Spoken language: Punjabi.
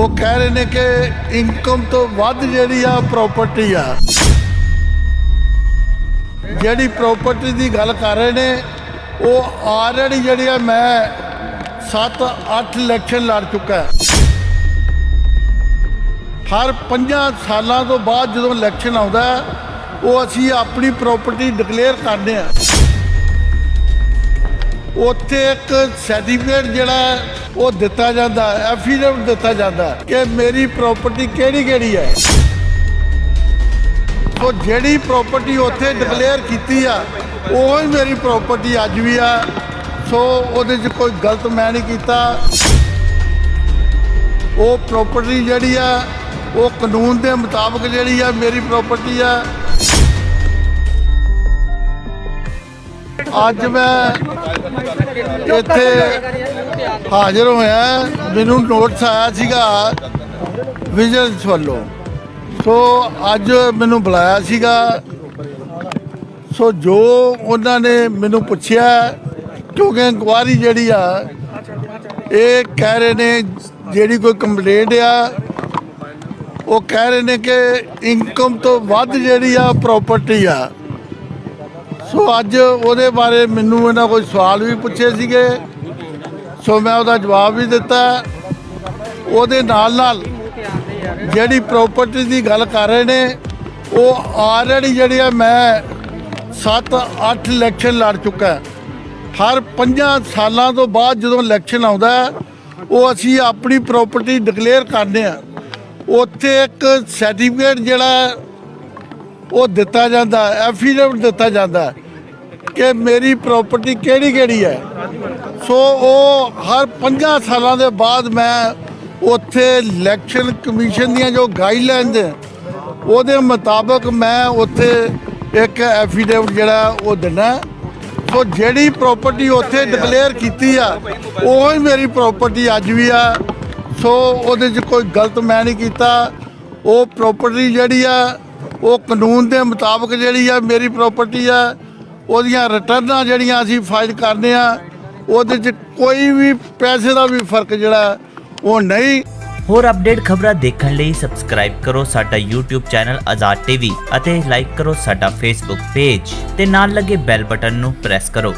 ਉਹ ਕਹਿ ਰਹੇ ਨੇ ਕਿ ਇਨਕਮ ਤੋਂ ਵੱਧ ਜਿਹੜੀ ਆ ਪ੍ਰਾਪਰਟੀ ਆ। ਜਿਹੜੀ ਪ੍ਰਾਪਰਟੀ ਦੀ ਗੱਲ ਕਰ ਰਹੇ ਨੇ, ਉਹ ਆਲਰੇਡੀ ਜਿਹੜੀ ਆ ਮੈਂ 7-8 ਇਲੈਕਸ਼ਨ ਲੜ ਚੁੱਕਾ ਹਰ 5 ਸਾਲਾਂ ਤੋਂ ਬਾਅਦ ਜਦੋਂ ਇਲੈਕਸ਼ਨ ਆਉਂਦਾ ਉਹ ਅਸੀਂ ਆਪਣੀ ਪ੍ਰਾਪਰਟੀ ਡਿਕਲੇਅਰ ਕਰਦੇ ਆ ਉੱਥੇ ਇੱਕ ਸਰਟੀਫਿਕੇਟ ਜਿਹੜਾ ਉਹ ਦਿੱਤਾ ਜਾਂਦਾ, ਐਫੀਡੇਵਿਟ ਦਿੱਤਾ ਜਾਂਦਾ ਕਿ ਮੇਰੀ ਪ੍ਰਾਪਰਟੀ ਕਿਹੜੀ ਕਿਹੜੀ ਹੈ। ਉਹ ਜਿਹੜੀ ਪ੍ਰਾਪਰਟੀ ਉੱਥੇ ਡਿਕਲੇਅਰ ਕੀਤੀ ਆ, ਉਹ ਹੀ ਮੇਰੀ ਪ੍ਰਾਪਰਟੀ ਅੱਜ ਵੀ ਆ। ਸੋ ਉਹਦੇ 'ਚ ਕੋਈ ਗਲਤ ਮੈਂ ਨਹੀਂ ਕੀਤਾ। ਉਹ ਪ੍ਰਾਪਰਟੀ ਜਿਹੜੀ ਆ, ਉਹ ਕਾਨੂੰਨ ਦੇ ਮੁਤਾਬਕ ਜਿਹੜੀ ਆ ਮੇਰੀ ਪ੍ਰਾਪਰਟੀ ਆ। ਅੱਜ ਮੈਂ ਇੱਥੇ ਹਾਜ਼ਰ ਹੋਇਆ ਮੈਨੂੰ ਨੋਟਿਸ ਆਇਆ ਸੀਗਾ ਵਿਜੀਲੈਂਸ ਵੱਲੋਂ। ਸੋ ਅੱਜ ਮੈਨੂੰ ਬੁਲਾਇਆ ਸੀਗਾ। ਸੋ ਜੋ ਉਹਨਾਂ ਨੇ ਮੈਨੂੰ ਪੁੱਛਿਆ, ਕਿਉਂਕਿ ਇਨਕੁਆਰੀ ਜਿਹੜੀ ਆ, ਇਹ ਕਹਿ ਰਹੇ ਨੇ ਜਿਹੜੀ ਕੋਈ ਕੰਪਲੇਂਟ ਆ, ਉਹ ਕਹਿ ਰਹੇ ਨੇ ਕਿ ਇਨਕਮ ਤੋਂ ਵੱਧ ਜਿਹੜੀ ਆ ਪ੍ਰਾਪਰਟੀ ਆ। ਸੋ ਅੱਜ ਉਹਦੇ ਬਾਰੇ ਮੈਨੂੰ ਇਹਨਾਂ ਕੋਈ ਸਵਾਲ ਵੀ ਪੁੱਛੇ ਸੀਗੇ। ਸੋ ਮੈਂ ਉਹਦਾ ਜਵਾਬ ਵੀ ਦਿੱਤਾ। ਉਹਦੇ ਨਾਲ ਨਾਲ ਜਿਹੜੀ ਪ੍ਰਾਪਰਟੀ ਦੀ ਗੱਲ ਕਰ ਰਹੇ ਨੇ, ਉਹ ਆਲਰੇਡੀ ਜਿਹੜੀ ਆ ਮੈਂ 7-8 ਇਲੈਕਸ਼ਨ ਲੜ ਚੁੱਕਾ ਹਰ 5 ਸਾਲਾਂ ਤੋਂ ਬਾਅਦ ਜਦੋਂ ਇਲੈਕਸ਼ਨ ਆਉਂਦਾ ਉਹ ਅਸੀਂ ਆਪਣੀ ਪ੍ਰਾਪਰਟੀ ਡਿਕਲੇਅਰ ਕਰਦੇ ਆ। ਉੱਥੇ ਇੱਕ ਸਰਟੀਫਿਕੇਟ ਜਿਹੜਾ ਉਹ ਦਿੱਤਾ ਜਾਂਦਾ ਐਫੀਡੇਵਿਟ ਦਿੱਤਾ ਜਾਂਦਾ ਕਿ ਮੇਰੀ ਪ੍ਰਾਪਰਟੀ ਕਿਹੜੀ ਕਿਹੜੀ ਹੈ। ਸੋ ਉਹ ਹਰ 5 ਸਾਲਾਂ ਦੇ ਬਾਅਦ ਮੈਂ ਉੱਥੇ ਇਲੈਕਸ਼ਨ ਕਮਿਸ਼ਨ ਦੀਆਂ ਜੋ ਗਾਈਡਲਾਈਨਸ ਉਹਦੇ ਮੁਤਾਬਕ ਮੈਂ ਉੱਥੇ ਇੱਕ ਐਫੀਡੇਵਿਟ ਜਿਹੜਾ ਉਹ ਦਿੰਦਾ। ਸੋ ਜਿਹੜੀ ਪ੍ਰਾਪਰਟੀ ਉੱਥੇ ਡਿਕਲੇਅਰ ਕੀਤੀ ਆ, ਉਹ ਹੀ ਮੇਰੀ ਪ੍ਰਾਪਰਟੀ ਅੱਜ ਵੀ ਆ। ਸੋ ਉਹਦੇ 'ਚ ਕੋਈ ਗਲਤ ਮੈਂ ਨਹੀਂ ਕੀਤਾ। ਉਹ ਪ੍ਰਾਪਰਟੀ ਜਿਹੜੀ ਆ ਉਹ ਕਾਨੂੰਨ ਦੇ ਮੁਤਾਬਕ ਜਿਹੜੀ ਆ ਮੇਰੀ ਪ੍ਰਾਪਰਟੀ ਆ, ਉਹਦੀਆਂ ਰਿਟਰਨਾਂ ਜਿਹੜੀਆਂ ਅਸੀਂ ਫਾਈਲ ਕਰਦੇ ਆ, ਉਹਦੇ 'ਚ ਕੋਈ ਵੀ ਪੈਸੇ ਦਾ ਵੀ ਫ਼ਰਕ ਜਿਹੜਾ, ਉਹ ਨਹੀਂ। ਹੋਰ ਅਪਡੇਟ ਖਬਰਾਂ ਦੇਖਣ ਲਈ ਸਬਸਕ੍ਰਾਈਬ ਕਰੋ ਸਾਡਾ YouTube ਚੈਨਲ ਆਜ਼ਾਦ ਟੀਵੀ ਅਤੇ ਲਾਈਕ ਕਰੋ ਸਾਡਾ Facebook ਪੇਜ ਤੇ ਨਾਲ ਲੱਗੇ ਬੈਲ ਬਟਨ ਨੂੰ ਪ੍ਰੈਸ ਕਰੋ।